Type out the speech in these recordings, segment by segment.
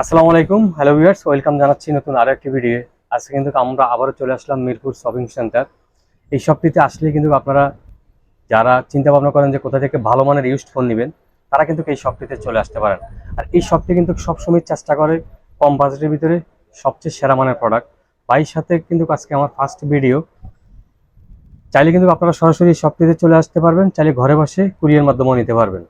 আসসালামু আলাইকুম। Hello viewers welcome জানাচ্ছি নতুন আরও একটি ভিডিও আজকে কিন্তু আমরা আবারও চলে আসলাম মিরপুর শপিং সেন্টার এই শপটিতে আসলে কিন্তু আপনারা যারা চিন্তা ভাবনা করেন যে কোথা থেকে ভালো মানের ইউজড ফোন নেবেন, তারা কিন্তু এই শপটিতে চলে আসতে পারেন। আর এই শপটি কিন্তু সবসময় চেষ্টা করে কম বাজেটের ভিতরে সবচেয়ে সেরা মানের প্রোডাক্ট বাইর সাথে কিন্তু আজকে আমার ফার্স্ট ভিডিও চাইলে কিন্তু আপনারা সরাসরি এই শপটিতে চলে আসতে পারবেন, চাইলে ঘরে বসে কুরিয়ার মাধ্যমেও নিতে পারবেন।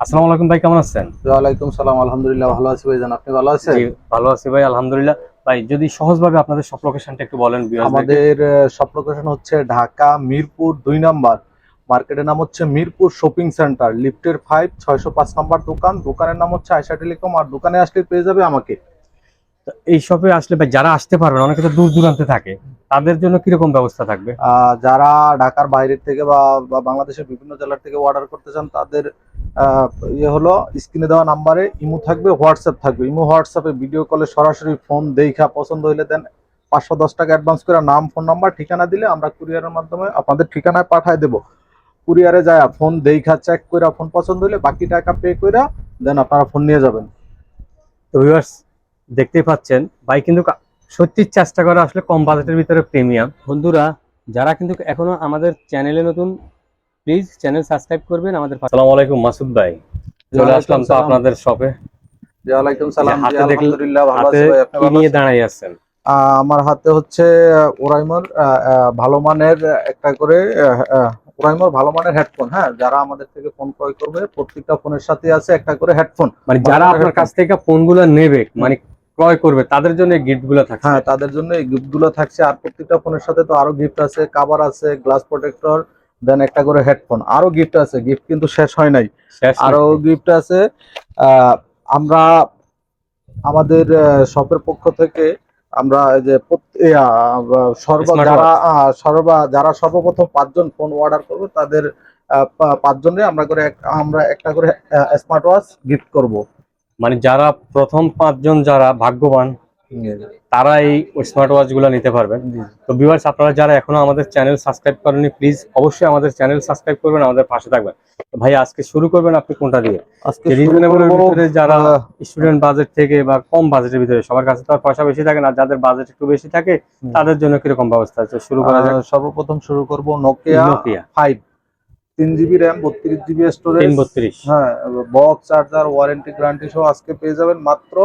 আসসালামু আলাইকুম ভাই কেমন আছেন? ওয়ালাইকুম সালাম আলহামদুলিল্লাহ ভালো আছি ভাইজান আপনি ভালো আছেন? জি ভালো আছি ভাই আলহামদুলিল্লাহ। ভাই যদি সহজভাবে আপনাদের সব লোকেশনটা একটু বলেন। আমাদের সব লোকেশন হচ্ছে ঢাকা মিরপুর দুই নাম্বার। মার্কেটের নাম হচ্ছে মিরপুর শপিং সেন্টার লিফটের ফাইভ ছয়শো পাঁচ নাম্বার দোকান। দোকানের নাম হচ্ছে আয়সা টেলিকম আর দোকানে আসলে পেয়ে যাবে আমাকে। এই শপে আসলে ভাই যারা আসতে পারবেন অনেকে তো দূর দূরান্তে থাকে তাদের জন্য কীরকম ব্যবস্থা থাকবে? যারা ঢাকার বাইরের থেকে বা বা বাংলাদেশের বিভিন্ন জেলার থেকে অর্ডার করতে চান তাদের ইয়ে হলো স্ক্রিনে দেওয়া নাম্বারে ইমো থাকবে হোয়াটসঅ্যাপ থাকবে। ইমো হোয়াটসঅ্যাপে ভিডিও কলে সরাসরি ফোন দেখা পছন্দ হইলে দেন পাঁচশো দশ টাকা অ্যাডভান্স করে নাম ফোন নাম্বার ঠিকানা দিলে আমরা কুরিয়ারের মাধ্যমে আপনাদের ঠিকানায় পাঠায় দেবো। কুরিয়ারে যায় ফোন দেখা চেক করে ফোন পছন্দ হলে বাকি টাকা পে করে দেন আপনারা ফোন নিয়ে যাবেন। তো ভিউয়ার্স দেখতেই পাচ্ছেন। ভাই কিন্তু সত্যি চেষ্টা করে আসলে কম বাজেটের ভিতরে প্রিমিয়াম বন্ধুরা যারা কিন্তু এখনও আমাদের চ্যানেলে নতুন প্লিজ চ্যানেল সাবস্ক্রাইব করবেন আমাদের আসসালামু আলাইকুম মাসুদ ভাই। চলে আসলাম তো আপনাদের শপে ওয়ালাইকুম সালাম। আলহামদুলিল্লাহ ভালো আছি ভাই আপনি নিয়ে দাঁড়াই আছেন? আহ, আমার হাতে হচ্ছে ওরাইমোর ভালো মানের একটা করে ওরাইমোর ভালো মানের হেডফোন হ্যাঁ? যারা আমাদের থেকে ফোন ক্রয় করবে প্রত্যেকটা ফোনের সাথে আছে একটা করে হেডফোন মানে যারা আপনার কাছ থেকে ফোনগুলো নেবে মানে ক্রয় করবে তাদের জন্য গিফটগুলো থাকছে। হ্যাঁ তাদের জন্য এই গিফটগুলো থাকছে। আর প্রত্যেকটা ফোনের সাথে তো আরও গিফট আছে কাভার আছে গ্লাস প্রোটেক্টর দেন একটা করে হেডফোন আরও গিফট আছে। গিফট কিন্তু শেষ হয় নাই। আরও গিফট আছে। আমরা আমাদের শপের পক্ষ থেকে আমরা যে সর্ব যারা সর্বা যারা সর্বপ্রথম পাঁচজন ফোন অর্ডার করবে তাদের পাঁচজনে আমরা করে আমরা একটা করে স্মার্ট ওয়াচ গিফট করব। মানে যারা প্রথম পাঁচজন যারা ভাগ্যবান তারা এই স্মার্ট ওয়াচগুলো নিতে পারবেন তো ভিউয়ার্স আপনারা যারা এখনও আমাদের চ্যানেল সাবস্ক্রাইব করেননি প্লিজ অবশ্যই আমাদের চ্যানেল সাবস্ক্রাইব করবেন আমাদের পাশে থাকবেন। ভাই আজকে শুরু করবেন আপনি কোনটা দিয়ে? আজকে রিজনেবল ভিতরে যারা স্টুডেন্ট বাজেট থেকে বা কম বাজেটের ভিতরে সবার কাছে তো আর পয়সা বেশি থাকে না যাদের বাজেট একটু বেশি থাকে তাদের জন্য কীরকম ব্যবস্থা আছে? শুরু করা যাক। সর্বপ্রথম শুরু করব নোকিয়া নোকিয়া ফাইভ তিন জিবি র্যাম বত্রিশ জিবি স্টোরেজ বত্রিশ হ্যাঁ বক্স চার্জার ওয়ারেন্টি গ্যারান্টি সহ আজকে পেয়ে যাবেন মাত্র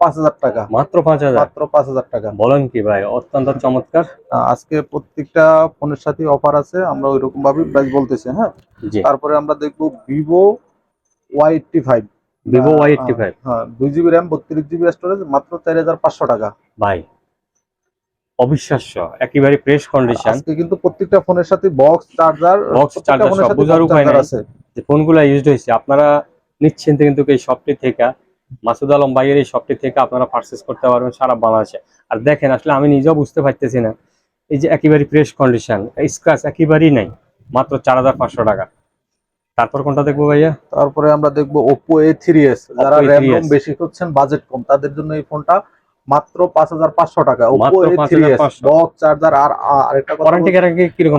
পাঁচ হাজার টাকা। মাত্র পাঁচ হাজার? মাত্র পাঁচ হাজার টাকা। বলেন কি ভাই অত্যন্ত চমৎকার। আজকে প্রত্যেকটা ফোনের সাথে অফার আছে আমরা ওই রকম ভাবে প্রাইস বলতেছি হ্যাঁ। তারপরে আমরা দেখব Vivo Y eighty five Vivo Y eighty five হ্যাঁ দুই জিবি র্যাম বত্রিশ জিবি স্টোরেজ মাত্র চার হাজার পাঁচশো টাকা। ভাই অবিশ্বাস্য একেবারে ফ্রেশ কন্ডিশন আজকে কিন্তু প্রত্যেকটা ফোনের সাথে বক্স চার্জার Box, charger সব বোঝার উপায় নাই। আছে। যে ফোনগুলো ইউজড হয়েছে আপনারা নিশ্চিন্তে কিন্তু এই শপটি থেকে মাসুদ আলম ভাইয়ের এই শপটি থেকে আপনারা পারচেস করতে পারবেন সারা বাংলাদেশে। আর দেখেন আসলে আমি নিজেও বুঝতে পারতেছি না এই যে একেবারে ফ্রেশ কন্ডিশন স্ক্র্যাচ একেবারেই নাই মাত্র চার হাজার পাঁচশো টাকা। তারপর কোনটা দেখব ভাইয়া? তারপরে আমরা দেখব ওপো এ থ্রি এস যারা র্যাম বেশি করছেন বাজেট কম তাদের জন্য এই ফোনটা মাত্র পাঁচ হাজার পাঁচশো টাকা। ওপো মাত্র A three S 5,500 box charger আর আর- আরেকটা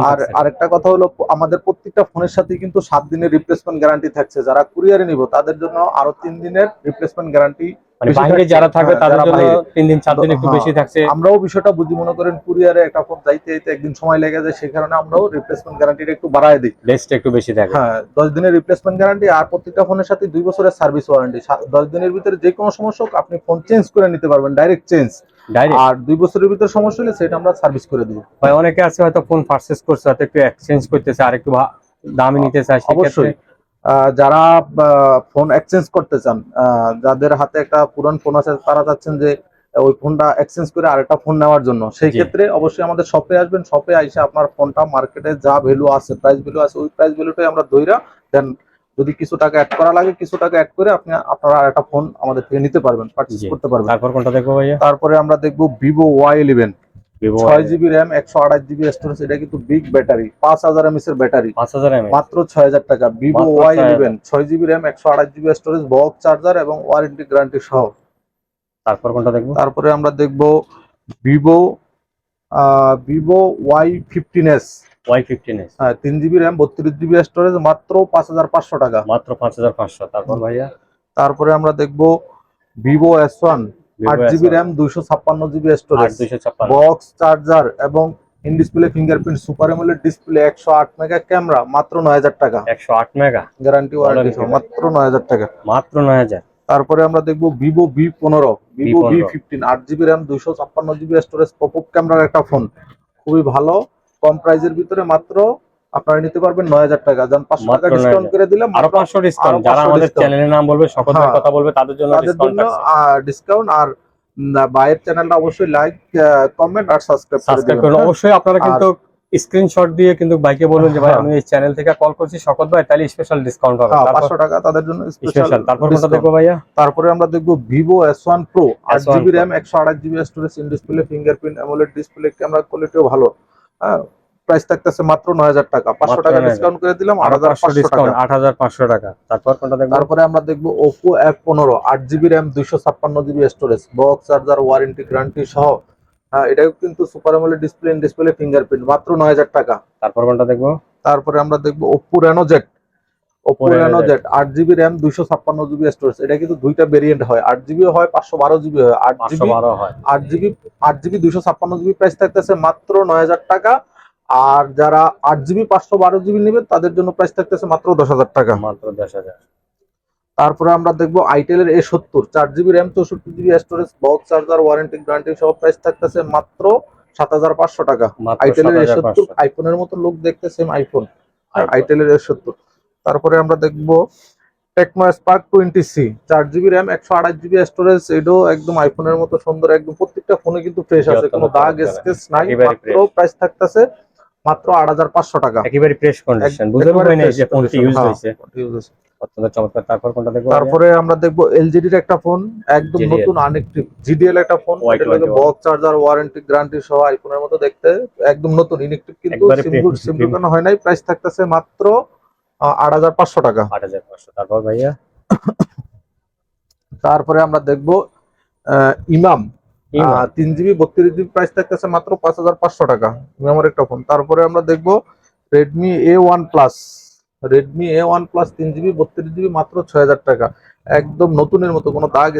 আর আরেকটা কথা হলো আমাদের প্রত্যেকটা ফোনের সাথে কিন্তু সাত দিনের রিপ্লেসমেন্ট গ্যারান্টি থাকছে। যারা কুরিয়ারে নিব তাদের জন্য আরও তিন দিনের রিপ্লেসমেন্ট গ্যারান্টি মানে বাইরে। যারা থাকবে হ্যাঁ, তাদের জন্য তিন দিন চার দিন একটু হ্যাঁ, বেশি থাকছে। আমরাও বিষয়টা বুঝি মনে করেন কুরিয়ারে একটা ফোন যাইতে যাইতে একদিন সময় লেগে যায় সেই কারণে আমরাও রিপ্লেসমেন্ট গ্যারান্টিটা একটু বাড়ায় দিই। লেসটা একটু বেশি থাকে। হ্যাঁ দশ দিনের রিপ্লেসমেন্ট গ্যারান্টি আর প্রত্যেকটা ফোনের সাথে দুই বছরের সার্ভিস ওয়ারেন্টি দশ দিনের ভিতরে যে কোনো সমস্যা হোক আপনি ফোন চেঞ্জ করে নিতে পারবেন ডাইরেক্ট চেঞ্জ আর দুই বছরের ভিতরে সমস্যা হলে সেটা আমরা সার্ভিস করে দিব। ভাই অনেকে আছে হয়তো ফোন পারচেস করছে হয়তো একটু এক্সচেঞ্জ করতেছে আর একটু দামি নিতে চায় অবশ্যই। যারা ফোন এক্সচেঞ্জ করতে চান যাদের হাতে একটা পুরান ফোন আছে তারা চাচ্ছেন যে ওই ফোনটা এক্সচেঞ্জ করে আরেকটা ফোন নেওয়ার জন্য। সেই ক্ষেত্রে অবশ্যই আমাদের শপে আসবেন শপে আইসে আপনার ফোনটা মার্কেটে যা ভ্যালু আছে প্রাইস ভ্যালু আছে ওই প্রাইস ভ্যালুটাই আমরা দইরা দেন যদি কিছু টাকা অ্যাড করা লাগে কিছু টাকা অ্যাড করে আপনি আপনারা আরেকটা ফোন আমাদের থেকে নিতে পারবেন পারচেজ করতে পারবেন। তারপর কোনটা দেখব ভাইয়া? তারপরে আমরা দেখব ভিভো ওয়াই ইলেভেন ছয় জিবি র্যাম একশো আঠাশ জিবি স্টোরেজ এটা কিন্তু বিগ ব্যাটারি পাঁচ হাজার এমএস এর ব্যাটারি পাঁচ হাজার মাত্র ছয় হাজার টাকা। ভিভো ওয়াই ইলেভেন ছয় জিবি র্যাম একশো আঠাশ জিবি স্টোরেজ বক্স চার্জার এবং ওয়ারেন্টি গ্যারান্টি সহ। তারপর কোনটা দেখব? তারপরে আমরা দেখব Vivo Vivo Y fifteen S Y fifteen S হ্যাঁ তিন জিবি র্যাম বত্রিশ জিবি স্টোরেজ মাত্র পাঁচ হাজার পাঁচশো টাকা। মাত্র পাঁচ হাজার পাঁচশো। তারপর ভাইয়া? তারপরে আমরা দেখব ভিভো এস ওয়ান আট জিবি র্যাম দুইশো ছাপ্পান্ন জিবি স্টোরেজ বক্স চার্জার এবং in display fingerprint super AMOLED display একশো আট মেগা ক্যামেরা মাত্র নয় হাজার টাকা। একশো আট মেগা গ্যারান্টি ওয়ারেন্টি মাত্র নয় হাজার টাকা। মাত্র নয় হাজার। তারপরে আমরা দেখব ভিভো ভি পনেরো ভিভো ভি ফিফটিন আট জিবি র্যাম দুইশো ছাপ্পান্ন জিবি স্টোরেজ পপ ক্যামেরার একটা ফোন খুবই ভালো কম প্রাইজের ভিতরে মাত্র আপনারা নিতে পারবেন নয় হাজার টাকা। যান পাঁচশো টাকা ডিসকাউন্ট করে দিলাম আরও পাঁচশো ডিসকাউন্ট যারা 500 আমাদের চ্যানেলের নাম বলবে সকলের হ্যাঁ। কথা বলবে তাদের জন্য ডিসকাউন্ট আর বাইরের চ্যানেলটা অবশ্যই লাইক কমেন্ট আর সাবস্ক্রাইব করে দিবেন। করুন। হ্যাঁ? অবশ্যই আপনারা কিন্তু স্ক্রিনশট দিয়ে কিন্তু বাইকে বলুন যে ভাই হ্যাঁ। আমি এই চ্যানেল থেকে কল করছি শকত ভাই তাহলে স্পেশাল ডিসকাউন্ট হবে। হ্যাঁ, তারপর পাঁচশো টাকা তাদের জন্য স্পেশাল তারপর কোনটা দেখব ভাইয়া? তারপরে আমরা দেখব আট S1 জিবি Pro। র্যাম একশো আঠাশ GB storage in display fingerprint AMOLED display camera কোয়ালিটিও ভালো। হ্যাঁ। প্রাইস থাকতেছে মাত্র নয় হাজার টাকা। পাঁচশো টাকা ডিসকাউন্ট করে দিলাম আট হাজার পাঁচশো পাঁচশো টাকা। ডিসকাউন্ট আট হাজার পাঁচশো টাকা। তারপর কোনটা দেখব? তারপরে আমরা দেখব ওপো এফ পনেরো আট জিবি র্যাম দুইশো ছাপ্পান্ন GB storage box charger warranty guarantee সহ। হ্যাঁ, এটাও কিন্তু সুপার ডিসপ্লে ডিসপ্লে ফিঙ্গারপ্রিন্ট মাত্র নয় হাজার টাকা। তারপর কোনটা দেখব? তারপরে আমরা দেখব Oppo Reno Z Oppo Reno. আট জিবি র্যাম দুইশো ছাপ্পান্ন জিবি স্টোরেজ এটা কিন্তু দুইটা ভেরিয়েন্ট হয়। আট জিবি হয় পাঁচশো বারো জিবি হয়। আট জিবি হয়। আট জিবি আট জিবি দুইশো ছাপ্পান্ন জিবি প্রাইস থাকতেছে মাত্র নয় হাজার টাকা। আর যারা আট জিবি পাঁচশো বারো জিবি নেবেন তাদের জন্য প্রাইস থাকতেছে মাত্র দশ হাজার টাকা। মাত্র দশ হাজার। তারপরে আমরা দেখব আইটেলের এ সত্তর চার জিবি র্যাম চৌষট্টি GB storage box charger warranty guarantee সব প্রাইস থাকতেছে মাত্র সাত হাজার পাঁচশো টাকা। আইটেলের এ সত্তর আইফোনের মতো লোক দেখতে সেম আইফোন। আইটেলের এ সত্তর। তারপরে আমরা দেখব টেকনো স্পার্ক টোয়েন্টি সি চার জিবি র্যাম একশো আঠাশ জিবি স্টোরেজ এটাও একদম আইফোনের মতো সুন্দর একদম প্রত্যেকটা ফোনে কিন্তু ফ্রেশ আছে কোনো দাগ স্কেচ নাই মাত্র প্রাইস থাকতেছে মাত্র আট হাজার পাঁচশো টাকা। একেবারে ফ্রেশ কন্ডিশন বুঝতে পারবেন fresh যে ফোনটি ইউজ হ্যাঁ, হয়েছে। use হয়েছে। অত্যন্ত চমৎকার। তারপর কোনটা দেখব তারপরে আমরা দেখব এলজিডির একটা ফোন একদম নতুন আনেকটিভ জিডিএল একটা phone Y21 box charger warranty guarantee সহ আইফোনের মতো দেখতে। একদম নতুন ইনেকটিভ কিন্তু একবারে সিম premium, সিম premium। ঢোকানো হয় নাই। প্রাইস থাকতেছে মাত্র আট হাজার পাঁচশো টাকা। আট হাজার পাঁচশো। তারপর ভাইয়া? তারপরে আমরা দেখব আহ, ইমাম। তিন জিবি বত্রিশ জিবি প্রাইস থাকতেছে মাত্র পাঁচ হাজার পাঁচশো টাকা ইমামের একটা ফোন তারপরে আমরা দেখব Redmi A one Plus Redmi A one Plus তিন জিবি বত্রিশ জিবি মাত্র ছয় হাজার টাকা। একদম নতুনের মতো কোনো দাগ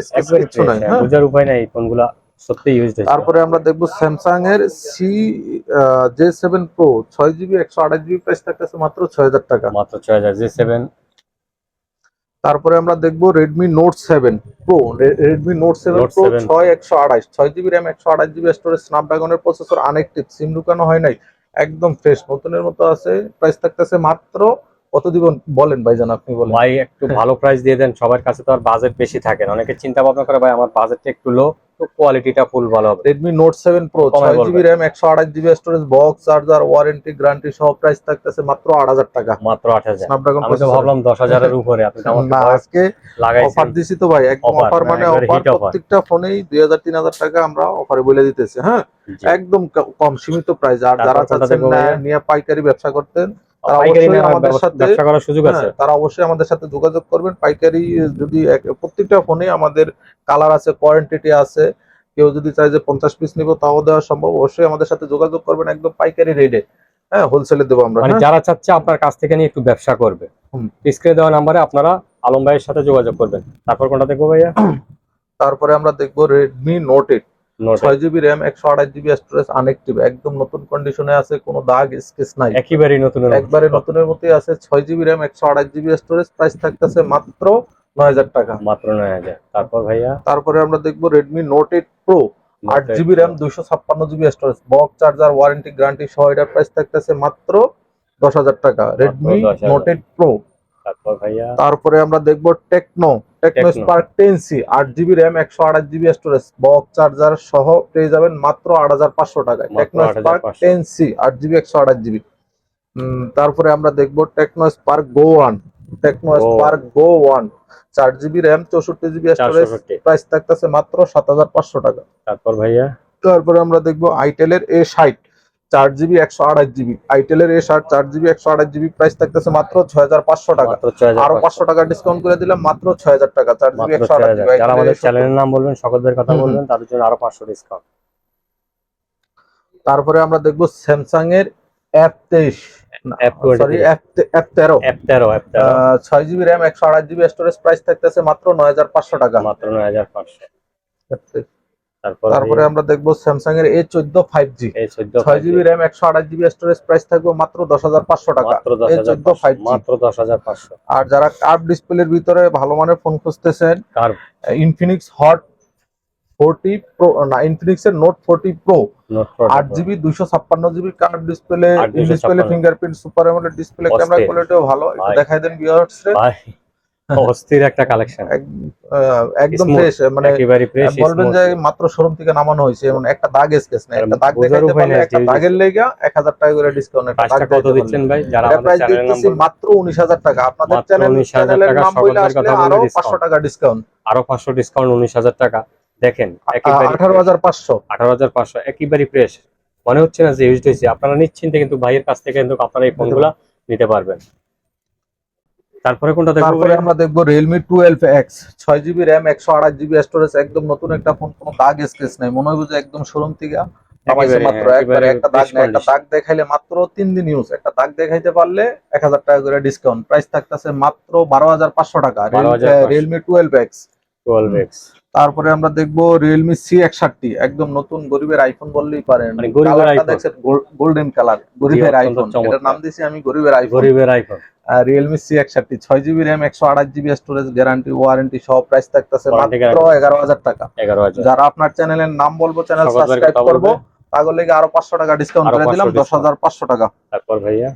কিছু নাই হ্যাঁ, হ্যাঁ? বোঝার উপায় নাই ফোনগুলা সত্যি ইউজ তারপরে আমরা দেখব স্যামসাং এর সি জে সেভেন প্রো ছয় জিবি একশো আঠাশ জিবি প্রাইস থাকতেছে মাত্র ছয় হাজার টাকা। মাত্র ছয় হাজার জে সেভেন তারপরে আমরা দেখব Redmi Note seven Pro Redmi Note seven Pro 7 ছয় একশো আঠাশ ছয় জিবি র্যাম একশো আঠাশ জিবি স্টোরেজ স্ন্যাপড্রাগনের প্রসেসর আনেকটিভ সিম ঢুকানো হয় নাই একদম ফ্রেশ নতুনের মতো আছে প্রাইস থাকতেছে মাত্র কত দিবেন বলেন ভাইজান আপনি বলেন। ভাই একটু ভালো প্রাইস দিয়ে দেন সবার কাছে তো আর বাজেট বেশি থাকে না অনেকে চিন্তা ভাবনা করে ভাই আমার বাজেটটা একটু লো তো কোয়ালিটিটা ফুল ভালো হবে। রেডমি নোট সেভেন প্রো ছয়। জিবি র্যাম একশো আঠাশ GB storage box charger warranty guarantee সহ প্রাইস থাকতেছে মাত্র আট হাজার টাকা। মাত্র আট হাজার। আমি তো ভাবলাম দশ হাজারের উপরে আপনি না আজকে অফার দিছি তো ভাই একদম অফার মানে অফার প্রত্যেকটা ফোনেই দুই হাজার তিন হাজার টাকা আমরা অফারে বলে দিতেছি হ্যাঁ? একদম কম সীমিত প্রাইস আর যারা চাচ্ছেন? নিয়ে পাইকারি ব্যবসা করতেন তারা অবশ্যই আমাদের সাথে- হ্যাঁ, তারা অবশ্যই আমাদের সাথে যোগাযোগ করবেন। পাইকারি যদি প্রত্যেকটা ফোনে আমাদের কালার আছে কোয়ান্টিটি আছে। কেউ যদি চায় যে পঞ্চাশ পিস নিব তাও দেওয়া সম্ভব। অবশ্যই আমাদের সাথে যোগাযোগ করবেন একদম পাইকারি রেটে হ্যাঁ হোলসেলে দেবো আমরা। মানে হ্যাঁ? যারা চাচ্ছে আপনার কাছ থেকে নিয়ে একটু ব্যবসা করবে। স্ক্রিনে দেওয়া নাম্বারে আপনারা আলম ভাইয়ের সাথে যোগাযোগ করবেন। তারপর কোনটা দেখব ভাইয়া? তারপরে আমরা দেখব রেডমি নোট এইট ছয় জিবি র্যাম একশো আঠাশ জিবি স্টোরেজ আনেকটিভ একদম নতুন কন্ডিশনে আছে কোনো দাগ স্কেচ নাই। একেবারেই নতুন একবারে নতুনের মতোই আছে ছয় জিবি র্যাম একশো আঠাশ জিবি স্টোরেজ প্রাইস থাকতেছে মাত্র নয় হাজার টাকা। মাত্র নয় হাজার। তারপর ভাইয়া? তারপরে আমরা দেখব রেডমি নোট এইট প্রো আট জিবি র্যাম দুইশো ছাপ্পান্ন GB storage box charger warranty guarantee সহ এটার প্রাইস থাকতেছে মাত্র দশ হাজার টাকা। রেডমি 10,000 নোট এইট প্রো ভাইয়া? তারপরে আমরা দেখব Tecno Tecno Tecno। Spark ten C আট জিবি র্যাম একশো আঠাশ জিবি স্টোরেজ বক্স চার্জার সহ পেয়ে যাবেন মাত্র আট হাজার পাঁচশো টাকায়। মাত্র টেকনো স্পার্ক টেন সি আট জিবি একশো আঠাশ জিবি তারপরে আমরা দেখব Tecno Spark Go one Tecno Spark Go one চার জিবি র্যাম চৌষট্টি জিবি স্টোরেজ প্রাইস থাকতেছে মাত্র সাত হাজার পাঁচশো টাকা। তারপর ভাইয়া? তারপরে আমরা দেখব আইটেলের এ ষাট। চার জিবি একশো আঠাশ জিবি। আইটেলের এ ষাট চার জিবি একশো আঠাশ জিবি প্রাইস থাকতেছে মাত্র ছয় হাজার পাঁচশো টাকা। আরও পাঁচশো। টাকা ডিসকাউন্ট করে দিলাম মাত্র ছয় হাজার টাকা চার জিবি একশো আঠাশ জিবি। যারা আমাদের চ্যানেলের নাম বলবেন সকলদের কথা। বলবেন তাদের জন্য আরও পাঁচশো ডিসকাউন্ট তারপরে আমরা দেখব স্যামসাং এর এফ তেইশ। সরি তেরো। তেরো তেরো। ছয় জিবি র্যাম একশো আঠাশ জিবি স্টোরেজ প্রাইস থাকতেছে মাত্র নয় হাজার পাঁচশো টাকা। মাত্র নয় হাজার পাঁচশো তারপর আমরা দেখব স্যামসাং এর এ চোদ্দ ফাইভ জি ছয় জিবি র্যাম একশো আঠাশ জিবি স্টোরেজ প্রাইস থাকবে মাত্র দশ হাজার পাঁচশো টাকা। মাত্র দশ এ হাজার চোদ্দ ফাইভ মাত্র দশ হাজার পাঁচশো। আর যারা কার্ভ ডিসপ্লের ভিতরে ভালো মানের ফোন খুঁজতেছেন ইনফিনিক্স হট ফোরটি প্রো না ইনফিনিক্স এর নোট ফোরটি প্রো আট জিবি দুইশো ছাপ্পান্ন GB curve display display fingerprint super display camera কোয়ালিটিও ভালো। দেখাই দেন ভিউয়ার্স অস্থির একটা কালেকশন একদম ফ্রেশ মানে বলবেন যে মাত্র শোরুম থেকে নামানো হয়েছে এমন একটা দাগ স্কেচ না একটা দাগ দেখাইতে পারলে একটা দাগের লেগা এক হাজার টাকা করে ডিসকাউন্ট একটা দাগ কত দিচ্ছেন ভাই? যারা আমাদের চ্যানেলের নাম মাত্র উনিশ হাজার টাকা। আপনাদের চ্যানেল 19,000 টাকা, সকলের কথা আরও discount। পাঁচশো টাকা ডিসকাউন্ট আরও পাঁচশো ডিসকাউন্ট উনিশ হাজার টাকা। দেখেন একেবারে আঠারো হাজার পাঁচশো। আঠারো হাজার পাঁচশো একেবারে ফ্রেশ মনে হচ্ছে না যে ইউজ হয়েছে। আপনারা নিশ্চিন্তে কিন্তু ভাইয়ের কাছ থেকে কিন্তু আপনারা এই ফোনগুলা নিতে পারবেন। তারপরে কোনটা দেখব তারপরে আমরা দেখব জিবি র্যাম একশো আঠাশ জিবি স্টোরেজ একদম নতুন একটা ফোন কোনো দাগ স্কেচ নাই। মনে হয় যে একদম শোরুম থেকে নামাইছে মাত্র। একবারে একটা দাগ নাই একটা দাগ দেখাইলে মাত্র তিন দিন ইউজ একটা দাগ দেখাইতে পারলে এক হাজার টাকা করে ডিসকাউন্ট প্রাইস থাকতেছে মাত্র বারো হাজার পাঁচশো টাকা। 12,500 রিয়েলমি টুয়েলভ এক্স 12X তারপরে আমরা দেখব রিয়েলমি সি একষট্টি। একদম নতুন গরিবের আইফোন বললেই পারেন। মানে গরিবের iPhone। দেখছেন গোল্ডেন কালার গরিবের আইফোন এটার নাম দিয়েছি আমি গরিবের আইফোন গরিবের আইফোন রিয়েলমি সি একষট্টি ছয় জিবি র্যাম একশো আঠাশ জিবি স্টোরেজ গ্যারান্টি ওয়ারেন্টি সহ প্রাইস থাকতেছে মাত্র এগারো হাজার টাকা। যারা আপনার চ্যানেলের নাম বলব চ্যানেল সাবস্ক্রাইব করব। তাহলে আরও পাঁচশো টাকা ডিসকাউন্ট করে দিলাম দশ হাজার পাঁচশো টাকা।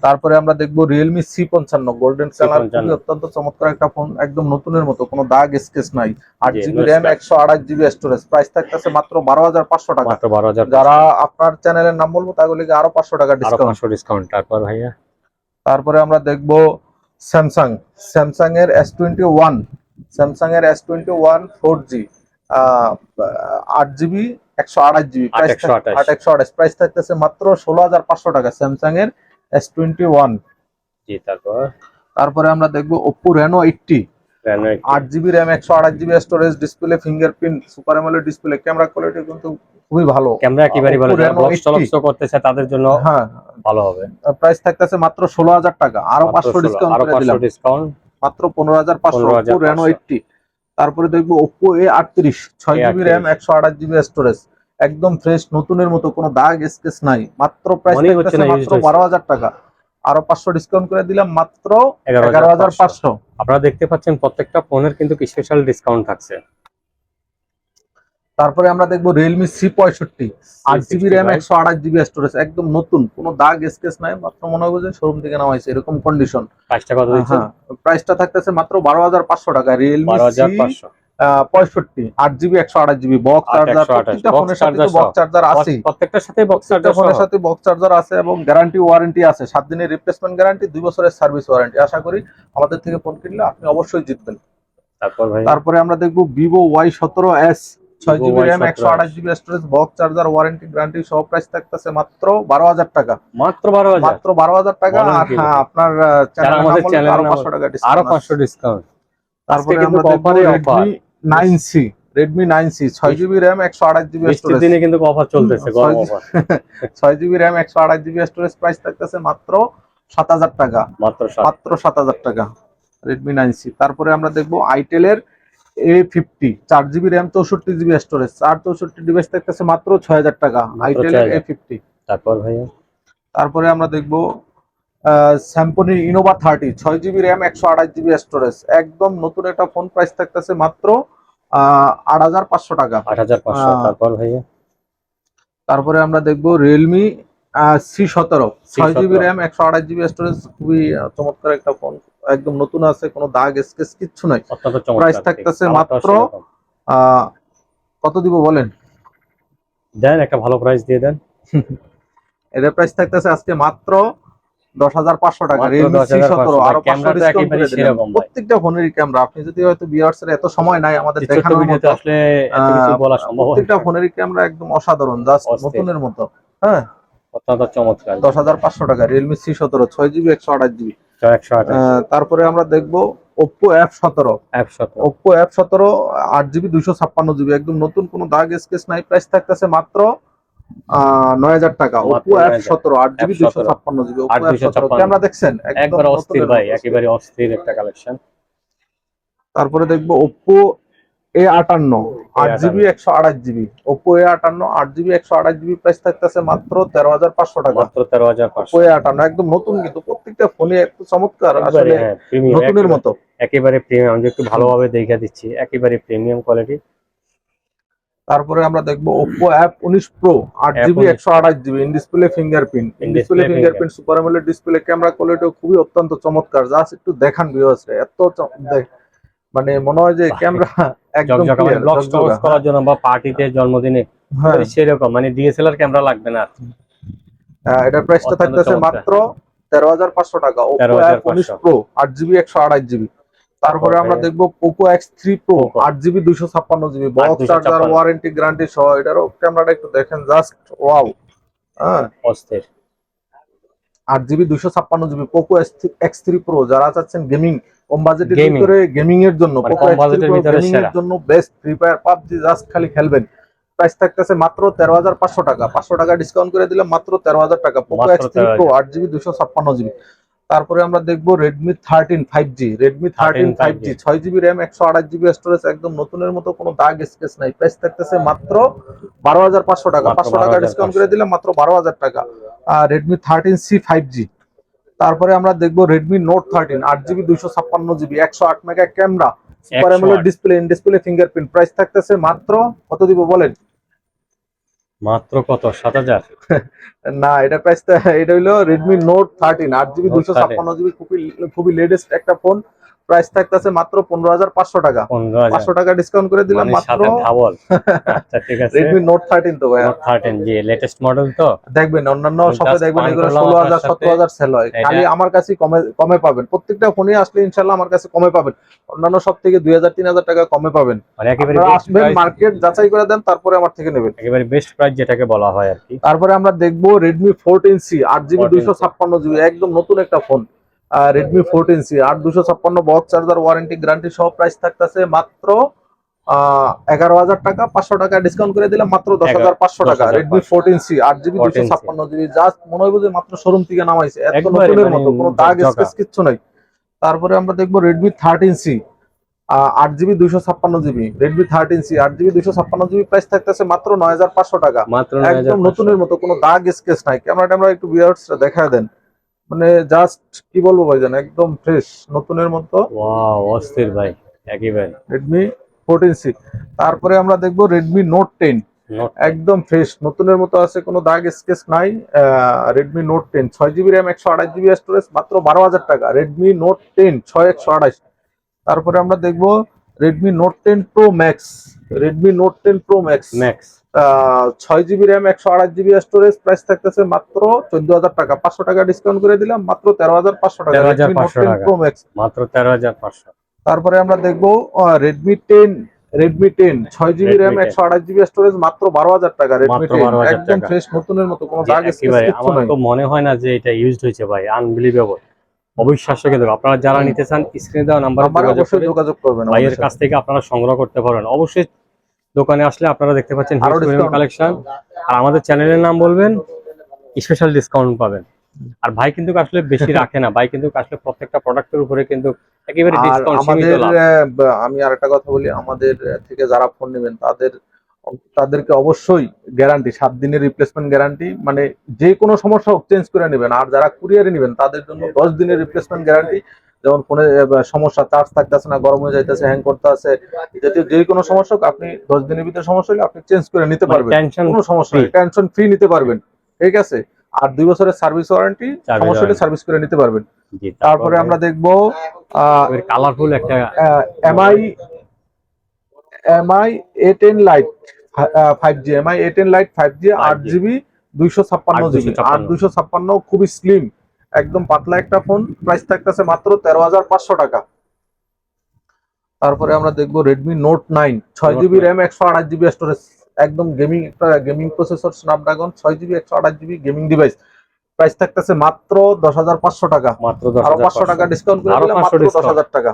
তারপরে আমরা দেখব রিয়েলমি সি পঞ্চান্ন গোল্ডেন কালার অত্যন্ত চমৎকার একটা ফোন একদম নতুনের মতো কোনো দাগ স্কেচ নাই। আট জিবি র্যাম একশো আঠাশ জিবি স্টোরেজ প্রাইস থাকতেছে মাত্র বারো হাজার পাঁচশো টাকা। যারা আপনার চ্যানেলের নাম বলব তাহলে আরও পাঁচশো টাকা ডিসকাউন্ট ডিসকাউন্ট তারপর ভাইয়া? তারপরে আমরা দেখব স্যামসাং। স্যামসাং এর এস টোয়েন্টি ওয়ান স্যামসাং এর S twenty one four G আট জিবি একশো আঠাশ। জিবি আট একশো আঠাশ। প্রাইস থাকতেছে মাত্র ষোলো হাজার পাঁচশো টাকা স্যামসাং এর এস টোয়েন্টি ওয়ান তারপর? তারপরে আমরা দেখব ওপ্পো রেনো এইটটি আট জিবি র্যাম একশো আঠাশ GB storage display fingerprint super AMOLED display camera quality কিন্তু খুবই ভালো। ক্যামেরা একেবারে ভালো Oppo Reno ব্লগ 80 করতেছে তাদের জন্য হ্যাঁ। ভালো হবে। প্রাইস থাকতেছে মাত্র ষোলো হাজার টাকা আরও মাত্র পাঁচশো 16 ডিসকাউন্ট আরও করে পাঁচশো দিলাম। ডিসকাউন্ট মাত্র পনেরো হাজার পাঁচশো 15,500 ওপ্পো রেনো এইটটি তারপরে দেখব জিবি র্যাম একশো আঠাশ জিবি স্টোরেজ একদম ফ্রেশ নতুনের মতো কোনো দাগ স্কেচ নাই। মাত্র প্রাইস হচ্ছে মাত্র used হয়েছে। বারো হাজার টাকা। আরও পাঁচশো ডিসকাউন্ট করে দিলাম মাত্র এগারো হাজার পাঁচশো। আপনারা দেখতে পাচ্ছেন প্রত্যেকটা ফোনের কিন্তু স্পেশাল ডিসকাউন্ট থাকছে। তারপরে আমরা দেখব রিয়েলমি সি পঁয়ষট্টি আট জিবি র্যাম একশো আঠাশ জিবি স্টোরেজ একদম নতুন। কোনো দাগ স্কেচ নাই মাত্র মনে হবে যে শোরুম থেকে নেওয়া হয়েছে এরকম কন্ডিশন প্রাইসটা কত হ্যাঁ প্রাইসটা থাকতেছে মাত্র বারো হাজার পাঁচশো টাকা রিয়েলমি পঁয়ষট্টি আট জিবি একশো আঠাশ। জিবি বক্স চার্জার প্রত্যেকটা ফোনের সাথে বক্স চার্জার আছেই। প্রত্যেকটার সাথে বক্স প্রত্যেকটা ফোনের সাথে বক্স চার্জার আছে এবং গ্যারান্টি ওয়ারেন্টি আছে। সাত দিনের রিপ্লেসমেন্ট গ্যারান্টি দুই বছরের সার্ভিস ওয়ারেন্টি আশা করি আমাদের থেকে ফোন কিনলে আপনি অবশ্যই জিতবেন। তারপর তারপরে আমরা দেখব ভিভো ওয়াই সতেরো এস ছয় জিবি Y17 র্যাম একশো আঠাশ GB storage box charger warranty guarantee সহ প্রাইস থাকতেছে মাত্র বারো হাজার টাকা। মাত্র বারো হাজার? মাত্র বারো হাজার টাকা আর হ্যাঁ আপনার আরও পাঁচশো টাকা আরও পাঁচশো ডিসকাউন্ট তারপরে আমরা দেখব nine C Redmi nine C ছয় জিবি র্যাম একশো আঠাশ জিবি স্টোরেজ দিনে কিন্তু অফার চলতেছে ছয়- জিবি র্যাম একশো আঠাশ জিবি স্টোরেজ প্রাইস থাকতেছে মাত্র সাত হাজার টাকা। মাত্র মাত্র সাত হাজার টাকা রেডমি নাইন সি তারপরে আমরা দেখব আইটেলের এ ফিফটি চার জিবি র্যাম চৌষট্টি জিবি স্টোরেজ চার চৌষট্টি ডিভাইস থাকতেছে মাত্র ছয় হাজার টাকা আইটেলের এ ফিফটি তারপর ভাইয়া? তারপরে আমরা দেখব স্যাম্পনি ইনোভা থার্টি ছয় জিবি র্যাম একশো আঠাশ জিবি স্টোরেজ একদম নতুন একটা ফোন প্রাইস থাকতেছে মাত্র আট হাজার পাঁচশো টাকা। তারপর ভাইয়া? তারপরে আমরা দেখব রিয়েলমি সি সতেরো ছয় জিবি র্যাম একশো আঠাশ জিবি স্টোরেজ খুবই চমৎকার একটা ফোন একদম নতুন আছে কোনো দাগ স্কেচ কিচ্ছু নাই। Price থাকতেছে মাত্র কত দিব বলেন? দেন একটা ভালো প্রাইস দিয়ে দেন। এটার প্রাইস থাকতেছে আজকে মাত্র দশ হাজার পাঁচশো টাকা রিয়েলমি সি 10,500 সতেরো আরও প্রত্যেকটা ফোনেরই ক্যামেরা আপনি যদি হয়তো বিয়ার্স এর এত সময় নাই আমাদের দেখানোর মতো আসলে এত কিছু বলা সম্ভব প্রত্যেকটা। ফোনেরই ক্যামেরা একদম অসাধারণ জাস্ট। নতুনের মতো। হ্যাঁ? অত্যন্ত চমৎকার। দশ হাজার পাঁচশো টাকা রিয়েলমি সি সতেরো ছয় জিবি একশো আঠাশ জিবি তারপরে আমরা দেখব ওপ্পো এফ সতেরো। ওপ্পো এফ সতেরো আট জিবি দুইশো ছাপ্পান্ন জিবি একদম নতুন কোনো দাগ স্কেচ নাই প্রাইস থাকতেছে মাত্র নয় হাজার টাকা। মাত্র ওপো এফ সতেরো আট জিবি দুইশো F17 ছাপ্পান্ন জিবি ওপো এফ সতেরো। ক্যামেরা দেখছেন? একবার অস্থির ভাই একেবারে অস্থির একটা কালেকশন তারপরে দেখব ওপো এ আটান্ন আট জিবি একশো আঠাশ জিবি ওপো এ আটান্ন আট জিবি একশো আঠাশ জিবি প্রাইস থাকতেছে মাত্র তেরো হাজার পাঁচশো টাকা মাত্র তেরো হাজার পাঁচশো এ আটান্ন একদম নতুন কিন্তু প্রত্যেকটা ফোনে একটু চমৎকার আসলে হ্যাঁ প্রিমিয়াম নতুনের মতো একেবারে প্রিমিয়াম আমি একটু ভালোভাবে দেখে দিচ্ছি একেবারে প্রিমিয়াম কোয়ালিটি তারপরে আমরা দেখব ওপো অ্যাপ উনিশ প্রো আট জিবি একশো আঠাশ GB in display fingerprint in display fingerprint super display camera quality খুবই অত্যন্ত চমৎকার জাস্ট একটু দেখান ভিউয়ার্স এত মানে মনে হয় যে ক্যামেরা একদম মানে করার জন্য বা পার্টিতে জন্মদিনে হ্যাঁ। সেরকম মানে ডিএসএলআর ক্যামেরা লাগবে না। হ্যাঁ, এটার প্রাইসটা থাকতেছে মাত্র তেরো হাজার পাঁচশো টাকা ওপো 13,500 উনিশ প্রো আট জিবি একশো আঠাশ জিবি তারপরে আমরা. দেখব Poco X three Pro Poco। আট জিবি দুইশো ছাপ্পান্ন GB box charger warranty guarantee সহ এটারও ক্যামেরাটা একটু দেখেন জাস্ট ওয়াও হ্যাঁ। আট জিবি দুইশো ছাপ্পান্ন GB Poco X three Pro যারা চাচ্ছেন গেমিং কম বাজেটের ভিতরে গেমিং এর জন্য মানে কম প্রো ভিতরে এর জন্য best Free Fire PUBG just খালি খেলবেন। প্রাইস থাকতেছে মাত্র তেরো হাজার পাঁচশো টাকা। পাঁচশো টাকা ডিসকাউন্ট করে দিলে মাত্র তেরো হাজার টাকা। পোকো 13,000 জিবি দুশো ছাপ্পান্ন জিবি তারপরে আমরা দেখব Redmi thirteen five G Redmi thirteen 13 five 5G G ছয় জিবি র্যাম একশো আঠাশ জিবি স্টোরেজ একদম নতুনের মতো কোনো দাগ স্কেচ নাই। প্রাইস থাকতেছে মাত্র বারো হাজার পাঁচশো টাকা। মাত্র পাঁচশো টাকা ডিসকাউন্ট করে দিলে মাত্র বারো হাজার টাকা। আর Redmi thirteen C five G তারপরে আমরা দেখব রেডমি নোট থার্টিন আট জিবি দুইশো ছাপ্পান্ন জিবি একশো আট mega camera super 108 display in display fingerprint price থাকতেছে মাত্র কত দিব বলেন? মাত্র কত? সাত হাজার? না এটা প্রাইস এটা হইল রেডমি নোট থার্টিন আট জিবি দুইশো ছাপ্পান্ন জিবি খুবই খুবই লেটেস্ট একটা ফোন প্রাইস থাকতেছে মাত্র পনেরো হাজার পাঁচশো টাকা। পাঁচশো টাকা ডিসকাউন্ট করে দিলাম মানে মাত্র। রেডমি নোট থার্টিন তো ভাইয়া। থার্টিন জি লেটেস্ট মডেল তো? দেখবেন অন্যান্য just দেখবেন এগুলো ষোলো হাজার সতেরো হাজার সেল হয়। খালি আমার কাছে কমে কমে পাবেন। প্রত্যেকটা ফোনে আসলে ইনশাল্লাহ আমার কাছে কমে পাবেন। অন্যান্য সব থেকে দুই হাজার তিন হাজার টাকা কমে পাবেন। মানে আসবেন মার্কেট যাচাই করে দেন তারপরে আমার থেকে নেবেন। একেবারে বেস্ট প্রাইস যেটাকে বলা হয় আর কি। তারপরে আমরা দেখব রেডমি ফোরটিন সি আট জিবি দুইশো ছাপ্পান্ন জিবি একদম নতুন একটা ফোন রেডমি ফোরটিন সি আট দুশো ছাপ্পান্ন বক্স চার্জার ওয়ারেন্টি গ্যারান্টি সহ প্রাইস থাকতেছে মাত্র এগারো হাজার টাকা পাঁচশো টাকা ডিসকাউন্ট করে দিলাম মাত্র দশ হাজার পাঁচশো টাকা। 10,500 রেডমি ফোরটিন সি আট জিবি দুশো ছাপ্পান্ন জিবি জাস্ট মনে হয় যে মাত্র শোরুম থেকে নামাইছে। এত নতুনের মতো কোনো দাগ। স্কেচ কিচ্ছু নাই। তারপরে আমরা দেখব রেডমি থার্টিন সি আট জিবি দুইশো ছাপ্পান্ন জিবি। রেডমি থার্টিন সি আট জিবি দুইশো ছাপ্পান্ন জিবি প্রাইস থাকতেছে মাত্র নয় হাজার পাঁচশো টাকা। একদম নতুনের মতো কোনো দাগ স্কেচ নাই। ক্যামেরা ট্যামেরা একটু ভিউয়ার্স দেখা দেন। মানে জাস্ট কি বলব ভাই ভাইজান একদম ফ্রেশ নতুনের মতো। ওয়াও অস্থির ভাই একেবারে। ফোরটিন সি তারপরে আমরা দেখব নোট টেন নোট একদম ফ্রেশ নতুনের মতো আছে কোনো দাগ স্কেচ নাই। রেডমি নোট টেন ছয় জিবি র্যাম একশো আঠাশ জিবি স্টোরেজ মাত্র বারো হাজার টাকা। রেডমি নোট টেন ছয় একশো আঠাশ। তারপরে আমরা দেখব Redmi note ten pro max Redmi note ten pro max max ছয় জিবি র্যাম একশো আঠাশ জিবি স্টোরেজ প্রাইস থাকতেছে মাত্র চোদ্দ হাজার টাকা। পাঁচশো টাকা ডিসকাউন্ট করে দিলাম মাত্র তেরো হাজার পাঁচশো টাকা। 13,500 টাকা। প্রো ম্যাক্স মাত্র তেরো হাজার পাঁচশো। তারপরে আমরা দেখব রেডমি টেন রেডমি টেন ছয় জিবি র্যাম একশো আঠাশ জিবি স্টোরেজ মাত্র বারো হাজার টাকা। রেডমি টেন একদম ফ্রেশ নতুনের মতো কোনো দাগ আমার তো মনে হয় না যে এটা ইউজড হয়েছে ভাই আনবিলিভেবল অবিশ্বাস্য কিন্তু। আপনারা যারা নিতে চান স্ক্রিনে দেওয়া নাম্বার অবশ্যই যোগাযোগ করবেন ভাইয়ের কাছ থেকে আপনারা সংগ্রহ করতে পারবেন অবশ্যই দোকানে আসলে আপনারা দেখতে পাচ্ছেন আরও কালেকশন আর আমাদের চ্যানেলের নাম বলবেন স্পেশাল ডিসকাউন্ট পাবেন। আর ভাই কিন্তু আসলে বেশি রাখে না। ভাই কিন্তু আসলে প্রত্যেকটা প্রোডাক্টের উপরে কিন্তু একেবারে আর ডিসকাউন্ট আমাদের আমি আরেকটা কথা বলি আমাদের থেকে যারা ফোন নেবেন তাদের তাদেরকে অবশ্যই গ্যারান্টি সাত দিনের রিপ্লেসমেন্ট গ্যারান্টি মানে যে কোনো সমস্যা চেঞ্জ করে নেবেন। আর যারা কুরিয়ারে নেবেন তাদের জন্য দশ দিনের রিপ্লেসমেন্ট গ্যারান্টি যেমন ফোনে সমস্যা চার্জ থাকতেছে না গরম হয়ে যাইতেছে হ্যাং করতে আছে জাতীয় যে কোনো সমস্যা হোক আপনি দশ দিনের ভিতরে সমস্যা হলে আপনি চেঞ্জ করে নিতে পারবেন। টেনশন কোনো সমস্যা নেই টেনশন ফ্রি নিতে পারবেন ঠিক আছে? আর দুই বছরের সার্ভিস ওয়ারেন্টি সমস্যা হলে সার্ভিস করে নিতে পারবেন। তারপরে আমরা দেখব কালারফুল একটা Mi Mi A ten lite five G Mi A ten lite five G আট জিবি দুইশো ছাপ্পান্ন জিবি 856 আট দুইশো ছাপ্পান্ন। খুবই স্লিম একদম পাতলা একটা ফোন প্রাইস থাকতেছে মাত্র তেরো হাজার পাঁচশো টাকা। তারপরে আমরা দেখব রেডমি নোট নাইন ছয় জিবি র্যাম একশো আঠাশ জিবি স্টোরেজ একদম গেমিং একটা গেমিং প্রসেসর স্ন্যাপড্রাগন ছয় জিবি একশো আঠাশ জিবি গেমিং ডিভাইস প্রাইস থাকতেছে মাত্র দশ হাজার পাঁচশো টাকা। মাত্র আরও পাঁচশো। টাকা ডিসকাউন্ট করে মাত্র দশ হাজার টাকা।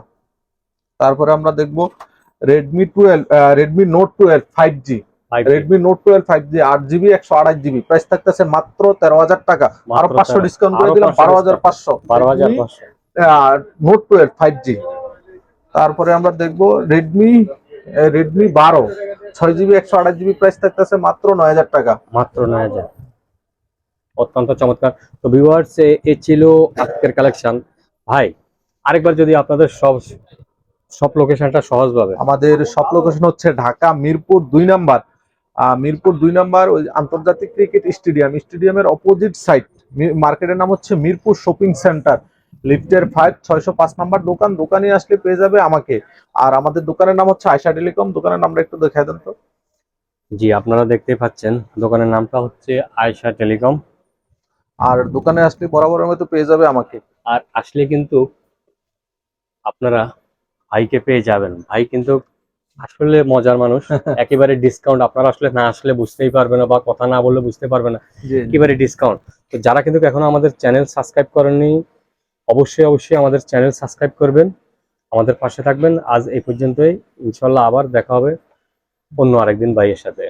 তারপরে আমরা দেখব Redmi twelve Redmi note twelve five G Redmi note twelve five G আট জিবি একশো আড়াই জিবি প্রাইস থাকতেছে মাত্র তেরো হাজার টাকা। আরও পাঁচশো ডিসকাউন্ট করে দিলাম বারো হাজার পাঁচশো। বারো হাজার পাঁচশো। নোট টুয়েলভ ফাইভ জি তারপরে আমরা দেখব রেডমি রেডমি বারো। ছয় জিবি একশো আড়াই জিবি প্রাইস থাকতেছে মাত্র নয় হাজার টাকা। মাত্র নয় হাজার। অত্যন্ত চমৎকার। তো ভিউয়ার্স এ ছিল আজকের কালেকশন ভাই আরেকবার যদি আপনাদের সব সব লোকেশনটা সহজভাবে। আমাদের সব লোকেশন হচ্ছে ঢাকা মিরপুর দুই নাম্বার। মিরপুর দুই নাম্বার ওই আন্তর্জাতিক ক্রিকেট স্টেডিয়াম। স্টেডিয়ামের অপোজিট সাইড মার্কেটের নাম হচ্ছে মিরপুর শপিং সেন্টার লিফটের ফাইভ ছয়শো পাঁচ নাম্বার দোকান। দোকানে আসলে পেয়ে যাবে আমাকে। আর আমাদের দোকানের নাম হচ্ছে আয়সা টেলিকম দোকানের নামটা একটু দেখাই দেন তো। জি আপনারা দেখতেই পাচ্ছেন। দোকানের নামটা হচ্ছে আয়শা টেলিকম আর দোকানে আসলে বরাবরের মতো পেয়ে যাবে আমাকে। আর আসলে কিন্তু আপনারা ভাইকে পেয়ে যাবেন। ভাই কিন্তু আসলে মজার মানুষ। একেবারে ডিসকাউন্ট আপনারা আসলে না আসলে বুঝতেই পারবে না বা কথা না বললে বুঝতে পারবে না। একেবারে ডিসকাউন্ট তো যারা কিন্তু এখনও আমাদের চ্যানেল সাবস্ক্রাইব করেননি অবশ্যই অবশ্যই আমাদের চ্যানেল সাবস্ক্রাইব করবেন। আমাদের পাশে থাকবেন। আজ এই পর্যন্তই। ইনশাল্লাহ আবার দেখা হবে অন্য আরেকদিন ভাইয়ের সাথে।